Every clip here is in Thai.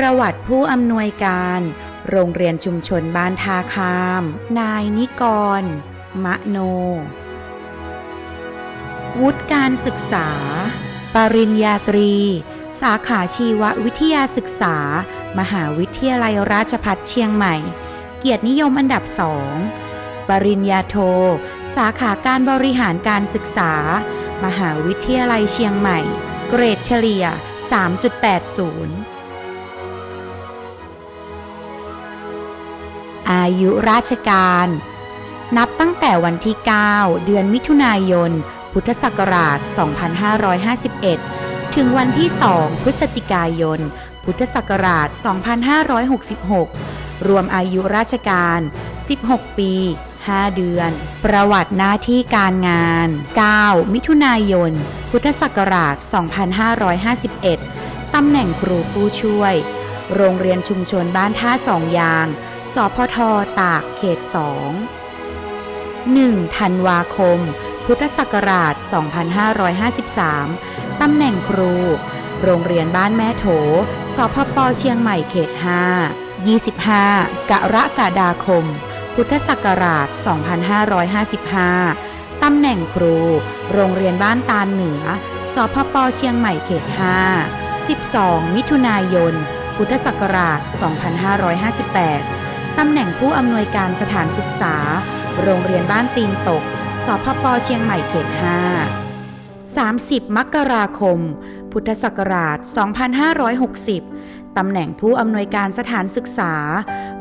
ประวัติผู้อำนวยการ โรงเรียนชุมชนบ้านทาคาม นายนิกร มะโน วุฒิการศึกษา ปริญญาตรี สาขาชีววิทยาศึกษา มหาวิทยาลัยราชภัฏเชียงใหม่ เกียรตินิยมอันดับสองปริญญาโท สาขาการบริหารการศึกษา มหาวิทยาลัยเชียงใหม่ เกรดเฉลี่ย 3.80 อายุราชการ นับตั้งแต่วันที่ 9 เดือนมิถุนายน พุทธศักราช 2551 ถึงวันที่ 2 พฤศจิกายน พุทธศักราช 2566 รวมอายุราชการ 16 ปี 5 เดือน ประวัติหน้าที่การงาน 9 มิถุนายน พุทธศักราช 2551 ตำแหน่งครูผู้ช่วย โรงเรียนชุมชนบ้านท่าสองยาง สพทตากเขต2 1. ธันวาคม พุทธศักราช 2553 ตำแหน่งครู โรงเรียนบ้านแม่โถ สพปเชียงใหม่เขต 5 25 กรกฎาคม พุทธศักราช 2555 ตำแหน่งครู โรงเรียนบ้านตาลเหนือ สพปเชียงใหม่เขต 5 12 มิถุนายน พุทธศักราช 2558 ตำแหน่งผู้อำนวยการสถานศึกษา โรงเรียนบ้านตีนตก สพปเชียงใหม่เขต 5 30 มกราคม พุทธศักราช 2560 ตำแหน่งผู้อำนวยการสถานศึกษา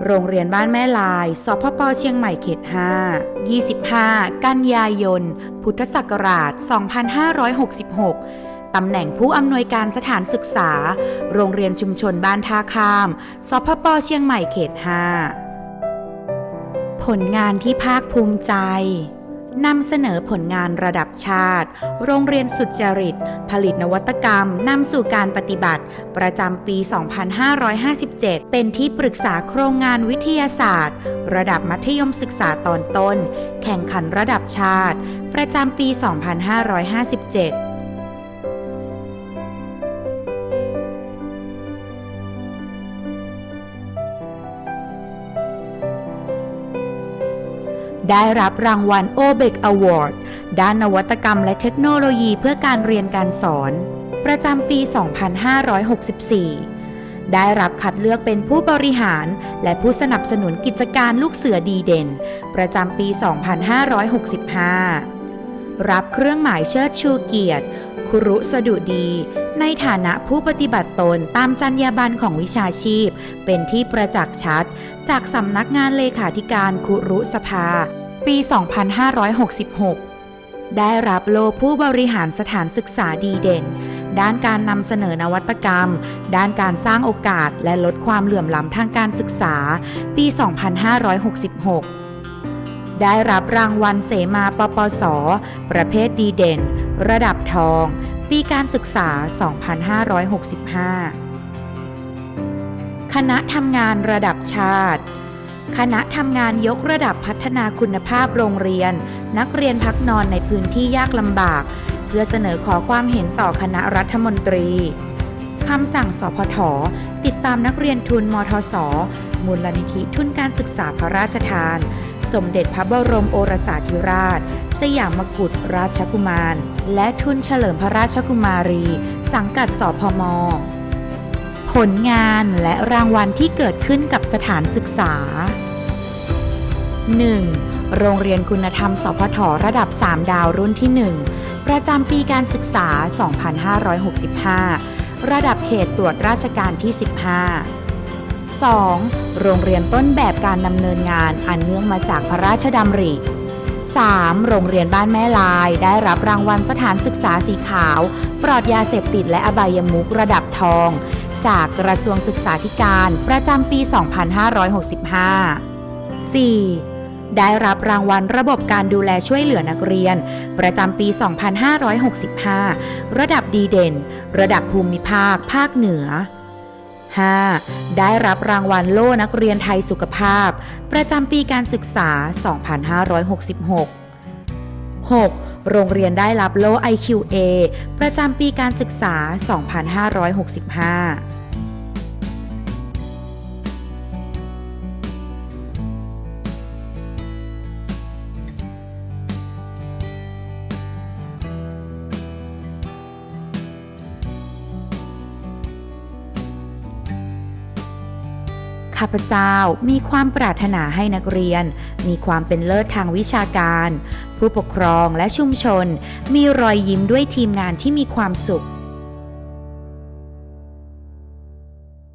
โรงเรียนบ้านแม่ลาย สพปเชียงใหม่เขต 5 25 กันยายน พุทธศักราช 2566ตำแหน่งผู้อำนวยการสถานศึกษา โรงเรียนชุมชนบ้านท่าข้าม สพปเชียงใหม่เขต 5 ผลงานที่ภาคภูมิใจนำเสนอผลงานระดับชาติ โรงเรียนสุจริต ผลิตนวัตกรรมนำสู่การปฏิบัติ ประจำปี 2557 เป็นที่ปรึกษาโครงงานวิทยาศาสตร์ ระดับมัธยมศึกษาตอนต้น แข่งขันระดับชาติ ประจำปี 2557 ได้รับรางวัล o b e c Award ด้านนวัตกรรมและเทคโนโลยีเพื่อการเรียนการสอน ประจำปี 2564 ได้รับคัดเลือกเป็นผู้บริหารและผู้สนับสนุนกิจการลูกเสือดีเด่น ประจำปี 2565 รับเครื่องหมายเชิดชูเกียรติครุสดุดี ในฐานะผู้ปฏิบัติตนตามจรรยาบรรณของวิชาชีพ เป็นที่ประจักษ์ชัด จากสำนักงานเลขาธิการคุรุสภา ปี 2566 ได้รับโลผู้บริหารสถานศึกษาดีเด่น ด้านการนำเสนอนวัตกรรม ด้านการสร้างโอกาสและลดความเหลื่อมล้ำทางการศึกษา ปี 2566ได้รับรางวัลเสมาปปส ประเภทดีเด่น ระดับทอง ปีการศึกษา 2565 คณะทำงานระดับชาติ คณะทำงานยกระดับพัฒนาคุณภาพโรงเรียน นักเรียนพักนอนในพื้นที่ยากลำบาก เพื่อเสนอขอความเห็นต่อคณะรัฐมนตรีคำสั่งสพทติดตามนักเรียนทุนมทศมูลนิธิทุนการศึกษาพระราชทาน สมเด็จพระบรมโอรสาธิราช สยามมกุฎราชกุมาร และทุนเฉลิมพระราชกุมารี สังกัดสพม ผลงานและรางวัลที่เกิดขึ้นกับสถานศึกษา 1. โรงเรียนคุณธรรม สพทระดับ 3 ดาวรุ่นที่ 1 ประจำปีการศึกษา 2565 ระดับเขตตรวจราชการที่ 15 2. โรงเรียนต้นแบบการดำเนินงานอันเนื่องมาจากพระราชดำริ 3. โรงเรียนบ้านแม่ลายได้รับรางวัลสถานศึกษาสีขาว ปลอดยาเสพติดและอบายมุกระดับทอง จากกระทรวงศึกษาธิการประจำปี 2565 4. ได้รับรางวัลระบบการดูแลช่วยเหลือนักเรียน ประจำปี 2565 ระดับดีเด่น ระดับภูมิภาค ภาคเหนือ 5. ได้รับรางวัลโล่นักเรียนไทยสุขภาพ ประจำปีการศึกษา 2566 6. โรงเรียนได้รับโล่ IQA ประจำปีการศึกษา 2565ข้าพเจ้ามีความปรารถนาให้นักเรียน มีความเป็นเลิศทางวิชาการ ผู้ปกครองและชุมชน มีรอยยิ้มด้วยทีมงานที่มีความสุข